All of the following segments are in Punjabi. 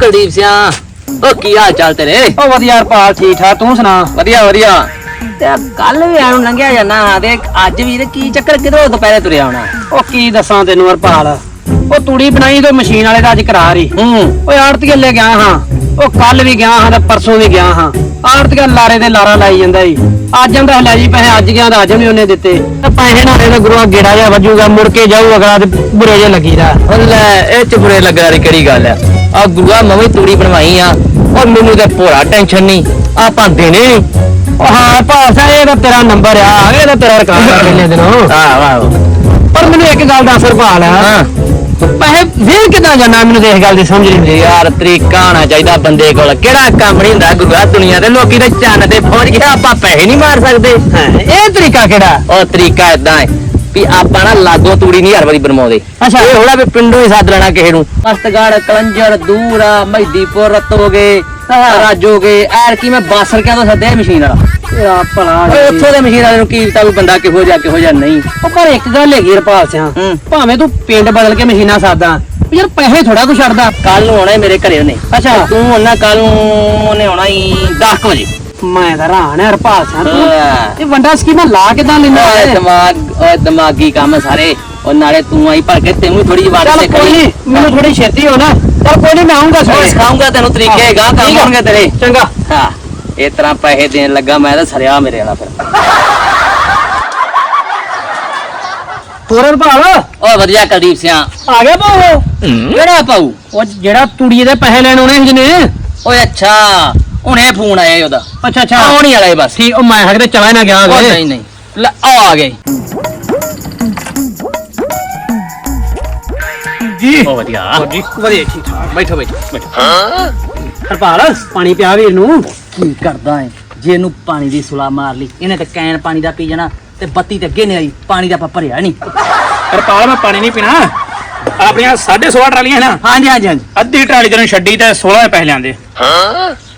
ਕੁਲਦੀਪ ਸਿਆ। ਉਹ ਕੀ ਹਾਲ ਚਾਲ ਤੇਰੇ? ਉਹ ਵਧੀਆ ਹਰਪਾਲ ਠੀਕ ਠਾਕ ਤੂੰ ਸੁਣਾ? ਵਧੀਆ ਵਧੀਆ। ਤੇ ਕੱਲ ਵੀ ਆਉਂ ਲੰਘਿਆ ਜਾਣਾ ਹਾਂ ਤੇ ਅੱਜ ਵੀ ਤੇ ਕੀ ਚੱਕਰ ਕਿਧਰੋਂ ਦੁਪਹਿਰੇ ਤੁਰਿਆ ਆਉਣਾ ਉਹ ਕੀ ਦੱਸਾਂ ਤੈਨੂੰ ਹਰਪਾਲ? ਉਹ ਤੂੜੀ ਬਣਾਈ ਤੇ ਮਸ਼ੀਨ ਵਾਲੇ ਦਾ ਅੱਜ ਕਰਾ ਰਹੀ ਹੂੰ। ਓਏ ਆੜਤੀਏ ਲੈ ਗਿਆ ਹਾਂ। ਉਹ ਕੱਲ ਵੀ ਗਿਆ ਹਾਂ ਤੇ ਪਰਸੋਂ ਵੀ ਗਿਆ ਹਾਂ। ਆੜਤੀਆ ਲਾਰੇ ਦੇ ਲਾਰਾ ਲਾਈ ਜਾਂਦਾ ਈ। ਅੱਜ ਆਂਦਾ ਲੈ ਜੀ ਪੈਸੇ ਅੱਜ ਗਿਆ ਤਾਂ ਅੱਜ ਵੀ ਉਹਨੇ ਦਿੱਤੇ। ਤੇ ਪੈਸੇ ਨਾਲ ਇਹਦਾ ਗੁਰੂਆ ਗੇੜਾ ਜਿਹਾ ਵੱਜੂਗਾ ਮੁੜ ਕੇ ਜਾਊ ਅਗਲਾ ਤੇ ਬੁਰੇ ਜੇ ਲੱਗੀਦਾ। ਉਹ ਲੈ ਇਹ ਚ ਬੁਰੇ ਲੱਗਣ ਵਾਲੀ ਕਿਹੜੀ ਗੱਲ ਆ? ਆ ਗੁਰੂਆ ਮੈਂ ਵੀ ਤੂੜੀ ਬਣਵਾਈ ਆ। ਔਰ ਮੈਨੂੰ ਤੇ ਭੋਰਾ ਟੈਨਸ਼ਨ ਨਹੀਂ ਆਪਾਂ ਦੇਣੇ ਨੀ। ਉਹ ਹਾਂ ਭਾਸਾ ਇਹ ਤਾਂ ਤੇਰਾ ਨੰਬਰ ਆ। ਇਹ ਤਾਂ ਤੇਰਾ ਰਿਕਾਰਡ ਆ। ਪਹਿਲੇ ਦਿਨੋਂ। ਆਹ ਵਾਹ ਪਰ ਮੈਨੂੰ ਇੱਕ ਗੱਲ ਦੱਸ ਹਰਪਾਲ ਹਾਂ। ਪੈਸੇ ਫੇਰ ਕਿੱਦਾਂ ਜਾਣਾ? ਮੈਨੂੰ ਇਸ ਗੱਲ ਦੀ ਸਮਝ ਨਹੀਂ ਯਾਰ ਤਰੀਕਾ ਹੋਣਾ ਚਾਹੀਦਾ ਬੰਦੇ ਕੋਲ। ਕਿਹੜਾ ਕੰਮ ਨਹੀਂ ਹੁੰਦਾ ਗੁਰੂਆ ਦੁਨੀਆ ਤੇ? ਲੋਕੀ ਤੇ ਚੰਨ ਤੇ ਪਹੁੰਚ ਗਏ ਆਪਾਂ ਪੈਸੇ ਨਹੀਂ ਮਾਰ ਸਕਦੇ। ਇਹ ਤਰੀਕਾ ਕਿਹੜਾ? ਉਹ ਤਰੀਕਾ ਇਦਾਂ ਹੈ। ਵੀ ਆਪਾਂ ਨਾ ਲਾਗੋ ਤੂੜੀ ਨਹੀਂ ਹਰ ਵਾਰੀ ਬਣਵਾਉਂਦੇ। ਅੱਛਾ। ਇਹ ਹੋਣਾ ਵੀ ਪਿੰਡੋਂ ਹੀ ਸੱਦ ਲੈਣਾ ਕਿਸੇ ਨੂੰ। ਮਸਤਗੜ ਕਲੰਜਰ ਦੂਰਾ ਮਹਿਦੀਪੁਰ ਰਤੋਗੇ ਰਾਜੋਗੇ ਐਰ ਕੀ ਮੈਂ ਬਾਸਰਕਿਆਂ ਤੋਂ ਸੱਦਿਆ ਮਸ਼ੀਨ ਵਾਲਾ। ਭਲਾ ਓਏ ਉੱਥੋਂ ਦੇ ਮਸ਼ੀਨ ਵਾਲੇ ਨੂੰ ਕੀ ਪਤਾ ਵੀ ਬੰਦਾ ਕਿਹੋ ਜਿਹਾ ਕਿਹੋ ਜਿਹਾ ਨਹੀਂ। ਉਹ ਪਰ ਇੱਕ ਗੱਲ ਹੈਗੀ ਰਪਾਲ ਸਿਆ ਹੂੰ। ਭਾਵੇਂ ਤੂੰ ਪਿੰਡ ਬਦਲ ਕੇ ਮਸ਼ੀਨਾਂ ਸਾਦਾ ਯਾਰ ਪੈਸੇ ਥੋੜਾ ਕੁ ਛੱਡਦਾ। ਕੱਲ ਨੂੰ ਆਉਣਾ ਈ ਮੇਰੇ ਘਰੇ ਉਹਨੇ। ਅੱਛਾ। ਤੂੰ ਉਹਨਾਂ ਕੱਲ ਨੂੰ ਉਹਨੇ ਆਉਣਾ ਹੀ 10 ਵਜੇ। ਮੈਂ ਤਾਂ ਹੈਰਾਨ ਹੈ ਰਪਾਲ ਸਿਆ ਤੂੰ। ਇਹ ਵੰਡਾ ਸਕੀਮਾਂ ਲਾ ਕਿਦਾਂ ਲੈਂਦਾ ਓਏ ਹੈ? ਦਿਮਾਗ ਓਏ ਦਿਮਾਗੀ ਕੰਮ ਸਾਰੇ। ਉਹ ਨਾਲੇ ਤੂੰ ਆਈ ਭੜ ਕੇ ਤੈਨੂੰ ਥੋੜੀ ਜਿਹੀ ਵਾਰ ਚੱਲ ਕੋਈ ਨਹੀਂ ਮੈਨੂੰ ਥੋੜੀ ਛੇਤੀ ਹੋ ਨਾ ਚੱਲ ਕੋਈ ਨਹੀਂ ਮੈਂ ਆਉਂਗਾ ਓਏ ਸਵੇਰੇ ਸਿਖਾਉਂਗਾ ਤੈਨੂੰ ਤਰੀਕੇ ਹੈਗਾ ਕੰਮ ਠੀਕ ਆ। ਹੋਣਗੇ ਤੇਰੇ। ਚੰਗਾ। ਹਾਂ ਇਸ ਤਰ੍ਹਾਂ ਪੈਸੇ ਦੇਣ ਲੱਗਾ ਮੈਂ ਤਾਂ ਸਰਿਆ ਮੇਰੇ ਵਾਲਾ ਫਿਰ। ਹੋਰ ਰਪਾਲ ਓ ਵਧੀਆ ਕੁਲਦੀਪ ਸਿਆ। ਆ ਗਿਆ ਪਾਉ ਕਿਹੜਾ ਪਾਉ ਉਹ ਜਿਹੜਾ ਤੂੜੀ ਦੇ ਪੈਸੇ ਲੈਣ ਆਉਣੇ ਸੀ ਜਿਹਨੇ ਓਏ ਅੱਛਾ। ਹੁਣੇ ਫੋਨ ਆਇਆ ਈ ਉਹਦਾ। ਅੱਛਾ ਅੱਛਾ। ਆਉਣ ਹੀ ਵਾਲਾ ਈ ਬਸ। ਠੀਕ ਉਹ ਮੈਂ ਹਕਦੇ ਚਲਾ ਨਾ ਗਿਆ ਉਹ ਨਹੀਂ ਨਹੀਂ। ਲੈ ਆ ਆ ਗਏ। ਜੀ। ਓ ਵਧੀਆ। ਜੀ? ਵਧੀਆ ਠੀਕ ਠਾਕ। ਬੈਠੋ ਬੈਠੋ ਬੈਠੋ। ਹਰਪਾਲ ਪਾਣੀ ਪਿਆ ਵੀਰ ਨੂੰ? ਕੀ ਕਰਦਾ ਏ? ਜੇ ਇਹਨੂੰ ਪਾਣੀ ਦੀ ਸੁਲਾ ਮਾਰ ਲਈ ਇਹਨੇ ਤੇ ਕੈਨ ਪਾਣੀ ਦਾ ਪੀ ਜਾਣਾ ਤੇ ਬੱਤੀ ਤੇ ਅੱਗੇ ਨਹੀਂ ਆਈ ਪਾਣੀ ਦਾ ਆਪਾਂ ਭਰਿਆ ਨਹੀਂ। ਹਰਪਾਲ ਮੈਂ ਪਾਣੀ ਨਹੀਂ ਪੀਣਾ। ਆਪਣੀਆਂ 16.5 ਟਰਾਲੀਆਂ ਨਾ। ਹਾਂਜੀ ਹਾਂਜੀ ਹਾਂਜੀ। ਅੱਧੀ ਟਰਾਲੀ ਤੈਨੂੰ ਛੱਡੀ ਤੇ 16 ਦੇ ਪੈਸੇ ਲਿਆਂਦੇ।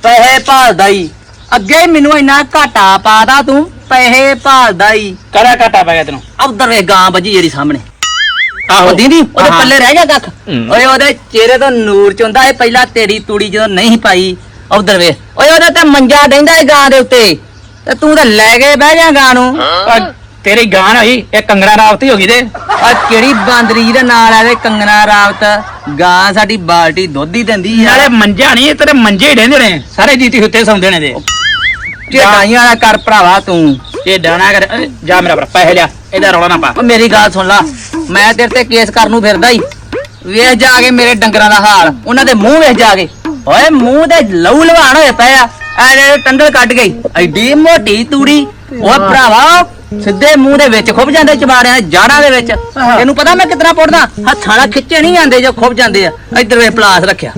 ਪੈਸੇ ਭਾਲਦਾ ਈ। ਅੱਗੇ ਮੈਨੂੰ ਇੰਨਾ ਘਾਟਾ ਪਾਦਾ ਤੂੰ ਪੈਸੇ ਭਾਲਦਾ ਈ। ਕਰਾ ਘਾਟਾ ਪੈ ਗਿਆ ਤੈਨੂੰ? ਉਧਰ ਵੇ ਗਾਂ ਵੱਜੀ ਜਿਹੜੀ ਸਾਹਮਣੇ। ਆਹੋ। ਦੀਦੀ ਉਹਦੇ ਹਾਂ। ਪੱਲੇ ਰਹਿ ਗਿਆ ਕੱਖ। ਹੂੰ। ਓਏ ਉਹਦੇ ਚਿਹਰੇ ਤੋਂ ਨੂਰ ਚੁੰਦਾ ਏ ਪਹਿਲਾਂ ਤੇਰੀ ਤੂੜੀ ਜਦੋਂ ਨਹੀਂ ਪਾਈ ਉਧਰ ਵੇ। ਓਏ ਉਹਦੇ ਤੇ ਮੰਜਾ ਡੈਂਦਾ ਏ ਗਾਂ ਦੇ ਉੱਤੇ। ਤੇ ਤੂੰ ਤਾਂ ਲੈ ਕੇ ਬਹਿ ਜਾ ਗਾਂ ਨੂੰ। ਤੇਰੀ ਗਾਨ ਹੋਈ ਇਹ ਕੰਗਰਾ ਰਾਵਤੀ ਹੋ ਗਈ ਤੇ ਆ ਕਿਹੜੀ ਬਾਂਦਰੀ ਦੇ ਨਾਲ ਆਵੇ ਕੰਗਣਾ ਰਾਵਤ ਗਾਂ ਸਾਡੀ ਬਾਲਟੀ ਦੁੱਧ ਹੀ ਦਿੰਦੀ ਆ। ਨਾਲੇ ਮੰਜਾ ਨਹੀਂ ਤੇਰੇ ਮੰਜੇ ਹੀ ਡੇਂਦੇ ਨੇ। ਸਾਰੇ ਜੀਤੀ ਉੱਤੇ ਸੌਂਦੇ ਨੇ ਦੇ ਢਾਈਆਂ ਵਾਲਾ ਕਰ ਭਰਾਵਾ ਤੂੰ। ਇਹ ਡਾਣਾ ਕਰ ਜਾ ਮੇਰਾ ਭਰਾ ਪੈਸੇ ਲਿਆ ਇਹਦਾ ਰੌਲਾ ਨਾ ਪਾ। ਓ ਮੇਰੀ ਗੱਲ ਸੁਣ ਲਾ। ਮੈਂ ਤੇਰੇ ਤੇ ਕੇਸ ਕਰਨ ਨੂੰ ਫਿਰਦਾ ਹੀ ਵੇਖ ਜਾ ਕੇ ਮੇਰੇ ਡੰਗਰਾਂ ਦਾ ਹਾਲ ਉਹਨਾਂ ਦੇ ਮੂੰਹ ਵੇਖ ਜਾ ਕੇ। ਓਏ ਮੂੰਹ ਤੇ ਲਹੂ ਲਵਾਣ ਹੋਏ ਪਏ ਆ। ਐ ਟੰਡਲ ਕੱਢ ਗਈ ਐਡੀ ਮੋਟੀ ਤੂੜੀ। ਓਏ ਭਰਾਵਾ ਸਿੱਧੇ ਮੂੰਹ ਦੇ ਵਿੱਚ ਖੁੱਭ ਜਾਂਦੇ ਚਬਾੜਿਆਂ ਦੇ ਜਾੜਾਂ ਦੇ ਵਿੱਚ। ਤੈਨੂੰ ਪਤਾ ਮੈਂ ਕਿਤਨਾ ਪੁੱਟਦਾ? ਹੱਥਾਂ ਨਾਲ ਖਿੱਚੇ ਨਹੀਂ ਜਾਂਦੇ ਜੋ ਖੁੱਭ ਜਾਂਦੇ ਆ। ਇੱਧਰ ਵੇ ਪਲਾਸ ਰੱਖਿਆ।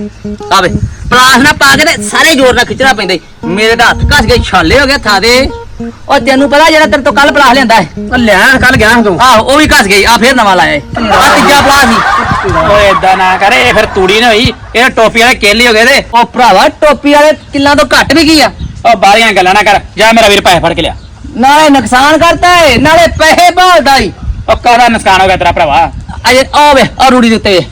ਆਵੇ ਪਲਾਸ ਨਾਲ ਪਾ ਕੇ ਤੇ ਸਾਰੇ ਜ਼ੋਰ ਨਾਲ ਖਿੱਚਣਾ ਪੈਂਦਾ ਈ। ਮੇਰੇ ਤਾਂ ਹੱਥ ਘਸ ਗਏ ਛਾਲੇ ਹੋ ਗਏ ਥਾਂ ਦੇ। ਉਹ ਤੈਨੂੰ ਪਤਾ ਜਿਹੜਾ ਤੇਰੇ ਤੋਂ ਕੱਲ ਪਲਾਸ ਲਿਆਂਦਾ ਹੈ? ਉਹ ਲਿਆ ਕੱਲ ਗਿਆ ਤੂੰ। ਆਹੋ ਉਹ ਵੀ ਘਸ ਗਈ ਆ ਫੇਰ ਨਵਾਂ ਲਾਇਆ ਆ ਤੀਜਾ ਪਲਾਸ ਸੀ। ਓਏ ਏਦਾਂ ਨਾ ਕਰ ਇਹ ਫਿਰ ਤੂੜੀ ਨਾ ਹੋਈ। ਇਹ ਟੋਪੀ ਵਾਲੇ ਕੇਲੇ ਹੋ ਗਏ ਤੇ ਉਹ ਭਰਾਵਾ ਟੋਪੀ ਵਾਲੇ ਕਿੱਲਾਂ ਤੋਂ ਘੱਟ ਵੀ ਕੀ ਆ? ਉਹ ਬਾਹਰੀਆਂ ਗੱਲਾਂ ਨਾ ਕਰ ਜਾ ਮੇਰਾ ਵੀਰ ਪੈਸੇ ਫੜ ਕੇ ਲਿਆ। ਨਾਲੇ ਨੁਕਸਾਨ ਕਰਤਾ ਏ ਨਾਲੇ ਪੈਸੇ ਭਾਲਦਾ ਈ। ਉਹ ਕਾਹਦਾ ਨੁਕਸਾਨ ਹੋ ਗਿਆ ਤੇਰਾ ਭਰਾਵਾ। ਅਜੇ ਆ ਵੇ ਆ ਰੂੜੀ ਦੇ ਉੱਤੇ। ਵੇ।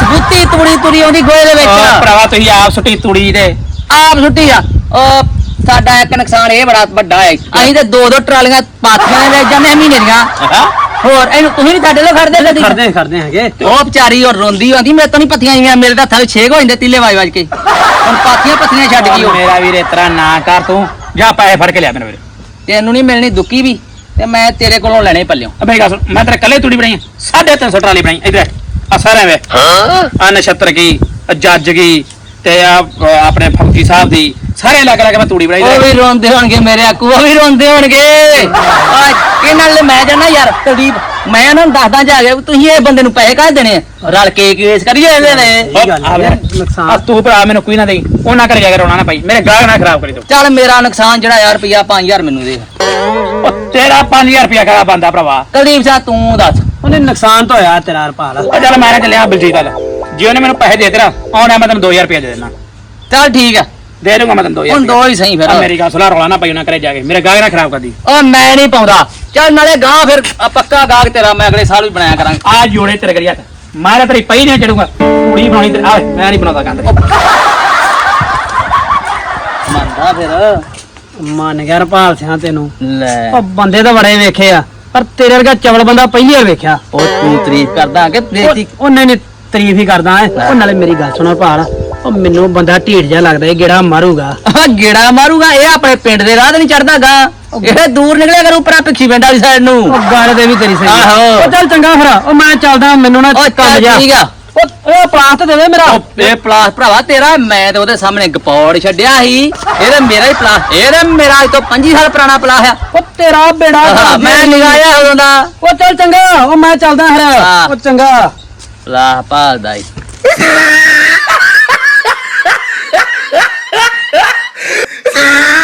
ਸਬੂਤੀ ਤੁੜੀ ਤੁਰੀ ਆਉਂਦੀ ਗੋਏ ਦੇ ਉਹ ਵਿੱਚ ਭਰਾਵਾ ਤੁਸੀਂ ਆਪ ਸੁੱਟੀ ਤੂੜੀ ਦੇ ਆਪ ਸੁੱਟੀ ਆ। ਉਹ ਸਾਡਾ ਇੱਕ ਨੁਕਸਾਨ ਇਹ ਬੜਾ ਵੱਡਾ ਹੈ ਅਸੀਂ ਤੇ ਦੋ ਦੋ ਟਰਾਲੀਆਂ ਪਾਥੀਆਂ ਦੇ ਵਿੱਚ ਜਾਂਦੇ ਆ ਮਹੀਨੇ ਦੀਆਂ। ਹੋਰ ਇਹਨੂੰ ਤੁਸੀਂ ਨਹੀਂ ਸਾਡੇ ਲੋ ਖੜਦੇ ਕਦੀ ਖੜਦੇ ਖੜਦੇ ਹੈਗੇ। ਤੇ ਉਹ ਵਿਚਾਰੀ ਉਹ ਰੋਂਦੀ ਆਂਦੀ ਮੇਰੇ ਤੋਂ ਨਹੀਂ ਪੱਥੀਆਂ ਆਈਆਂ ਮੇਰੇ ਤਾਂ ਵਿੱਚ ਛੇਕ ਹੋ ਜਾਂਦੇ ਤਿੱਲੇ ਵਾਜ ਵਾਜ ਕੇ। ਹੁਣ ਪਾਥੀਆਂ ਪੱਥੀਆਂ ਛੱਡ ਗਈ ਉਹ। ਮੇਰਾ ਵੀਰ ਇਤਰਾ ਨਾ ਕਰ ਤੂੰ। ਜਾ ਪੈਸੇ ਫੜ ਕੇ ਲਿਆ ਮੇਰਾ ਵੀਰ। ਤੈਨੂੰ ਨਹੀਂ ਮਿਲਣੀ ਦੁੱਕੀ ਵੀ ਤੇ ਮੈਂ ਤੇਰੇ ਕੋਲੋਂ ਲੈਣੇ ਪੱਲਿਓ। ਅਬੇ ਗੱਲ ਸੁਣ ਮੈਂ ਤੇਰੇ ਕੱਲੇ ਤੂੜੀ ਬਣਾਈ ਸਾਢੇ 300 ਟਰਾਲੀ ਬਣਾਈ ਇਧਰ ਆ। ਸਾਰੇ ਵੇ ਆ ਨਛੱਤਰ ਕੀ ਆ ਜੱਜ ਕੀ ਤੇ ਆ ਆਪਣੇ ਫੌਜੀ ਸਾਹਿਬ ਦੀ ਸਾਰੇ ਲੱਗ ਲੱਗ ਮੈਂ ਤੂੜੀ ਬਣਾਈ ਉਹ ਵੀ ਰੋਂਦੇ ਹੋਣਗੇ ਮੇਰੇ ਆਕੂ ਉਹ ਵੀ ਰੋਂਦੇ ਹੋਣਗੇ। ਇਹਨਾਂ ਨਾਲ ਮੈਂ ਜਾਣਾ ਯਾਰ ਕੁਲਦੀਪ ਮੈਂ ਉਹਨਾਂ ਨੂੰ ਦੱਸਦਾ ਜਾ ਕੇ ਵੀ ਤੁਸੀਂ ਇਹ ਬੰਦੇ ਨੂੰ ਪੈਸੇ ਕਾਹ ਦੇਣੇ ਆ? ਰਲ ਕੇ ਕੇਸ ਕਰੀਏ ਇਹਦੇ ਨੇ ਨੁਕਸਾਨ। ਆ ਤੂੰ ਭਰਾ ਮੈਨੂੰ ਕੋਈ ਨਾ ਦੇਈ ਉਹਨਾਂ ਕਰ ਜਾ ਕੇ ਰੋਣਾ ਨਾ ਪਾਈ ਮੇਰੇ ਗਾਹਕ ਨਾ ਖਰਾਬ ਕਰੀ ਤੂੰ। ਚੱਲ ਮੇਰਾ ਨੁਕਸਾਨ ਜਿਹੜਾ ਯਾਰ ਰੁਪਿਆ 5000 ਮੈਨੂੰ ਦੇ। ਉਹ ਤੇਰਾ 5000 ਰੁਪਇਆ ਖਰਾ ਬੰਦਾ ਭਰਾਵਾ? ਕੁਲਦੀਪ ਸਾਹਿਬ ਤੂੰ ਦੱਸ। ਉਹਨੇ ਨੁਕਸਾਨ ਤਾਂ ਹੋਇਆ ਤੇਰਾ ਹਰਪਾਲ ਉਹ ਚੱਲ ਮੈਂ ਨਾ ਚੱਲਿਆ ਬਲਜੀਤ ਵਾਲਾ। ਜੇ ਉਹਨੇ ਮੈਨੂੰ ਪੈਸੇ ਦੇ ਦੇਣਾ ਆਉਣਾ ਮੈਂ ਤੈਨੂੰ 2000 ਰੁਪਇਆ ਦੇ ਦੇਣਾ। ਚੱਲ ਠੀਕ ਆ। ਦੇ ਦੂੰਗਾ ਮੈਂ ਤੈਨੂੰ 2000 ਹੁਣ ਦੋ ਹੀ ਸਹੀ ਫਿਰ। ਆ ਮੇਰੀ ਗੱਲ ਸੁਣਾ ਰੌਲਾ ਨਾ ਪਾਈ ਉਹਨਾਂ ਕਰੇ ਜਾ ਕੇ। ਮੇਰੇ ਨਾ ਖਰਾਬ ਕਰਦੀ। ਉਹ ਮੈਂ ਨਹੀਂ ਪਾਉਂਦਾ। ਚੱਲ ਨਾਲੇ ਗਾਂ ਫਿਰ ਆ ਪੱਕਾ ਗਾਹਕ ਤੇਰਾ ਮੈਂ ਅਗਲੇ ਸਾਲ ਵੀ ਬਣਾਇਆ ਕਰਾਂਗਾ। ਆ ਜੋੜੇ ਤੇਰੇ ਕਰੀ ਹੱਥ। ਮੈਂ ਤਾਂ ਤੇਰੀ ਪਈ ਨਹੀਂ ਚੜੂਗਾ। ਤੂੜੀ ਬਣਾਉਣੀ ਤੇ ਆਵੇ ਮੈਂ ਨਹੀਂ ਬਣਾਉਂਦਾ ਗੰਦ ਮੰਨਦਾ ਫਿਰ। ਮੰਨ ਗਿਆ ਰਪਾਲ ਸਿਆਂ ਤੈਨੂੰ। ਲੈ। ਉਹ ਬੰਦੇ ਤਾਂ ਬੜੇ ਵੇਖੇ ਆ। ਪਰ ਤੇਰੇ ਵਰਗਾ ਚਵਲ ਬੰਦਾ ਪਹਿਲੀ ਵਾਰ ਵੇਖਿਆ। ਉਹ ਤੂੰ ਤਾਰੀਫ ਕਰਦਾ ਕਿ ਬੇਇੱਜ਼ਤੀ ਉਹ- ਉਹਨੇ ਨੇ ਤਾਰੀਫ ਹੀ ਕਰਦਾ ਉਹ ਨਾਲੇ ਮੇਰੀ ਗੱਲ ਸੁਣੋ ਭਾਲ ਉਹ ਮੈਨੂੰ ਬੰਦਾ ਢੀਠ ਜਿਹਾ ਲੱਗਦਾ ਇਹ ਗੇੜਾ ਮਾਰੂਗਾ। ਆਹ ਗੇੜਾ ਮਾਰੂਗਾ ਇਹ ਆਪਣੇ ਪਿੰਡ ਦੇ ਰਾਹ ਤੇ ਨਹੀਂ ਚੜਦਾਗਾ ਇਹ ਦੂਰ ਨਿਕਲਿਆ ਕਰੂ ਪਰਾ ਪਿੱਛੀ ਪਿੰਡ ਵਾਲੀ ਸਾਈਡ ਨੂੰ। ਉਹ ਗੱਲ ਤੇ ਵੀ ਤੇਰੀ ਸਹੀ ਆ। ਆਹੋ। ਉਹ ਚੱਲ ਚੰਗਾ ਫਿਰ ਉਹ ਮੈਂ ਚੱਲਦਾ ਮੈਨੂੰ ਨਾ ਕੰਮ ਚੱਲ ਜਾ। ਠੀਕ ਆ। ਉਹ ਉਹ ਪਲਾਸ ਤੇ ਦੇ ਦੇ ਮੇਰਾ ਇਹ ਪਲਾਸ ਭਰਾਵਾ ਤੇਰਾ ਮੈਂ ਤੇ ਉਹਦੇ ਸਾਹਮਣੇ ਗਪੌੜ ਛੱਡਿਆ ਸੀ। ਇਹਦੇ ਮੇਰਾ ਹੀ ਪਲਾਸ ਇਹਦੇ ਮੇਰਾ ਅੱਜ ਤੋਂ 25 ਸਾਲ ਪੁਰਾਣਾ ਪਲਾਸ ਆ। ਉਹ ਤੇਰਾ ਬੇੜਾ ਆਹ, ਮੈਂ। ਨਿਗਾਇਆ ਉਦੋਂ ਦਾ। ਉਹ ਚੱਲ ਚੰਗਾ ਉਹ ਮੈਂ ਚੱਲਦਾ ਫਿਰ। ਹਾਂ। ਉਹ ਚੰਗਾ। ਪਲਾਸ ਭਾਲਦਾ ਈ। Yeah!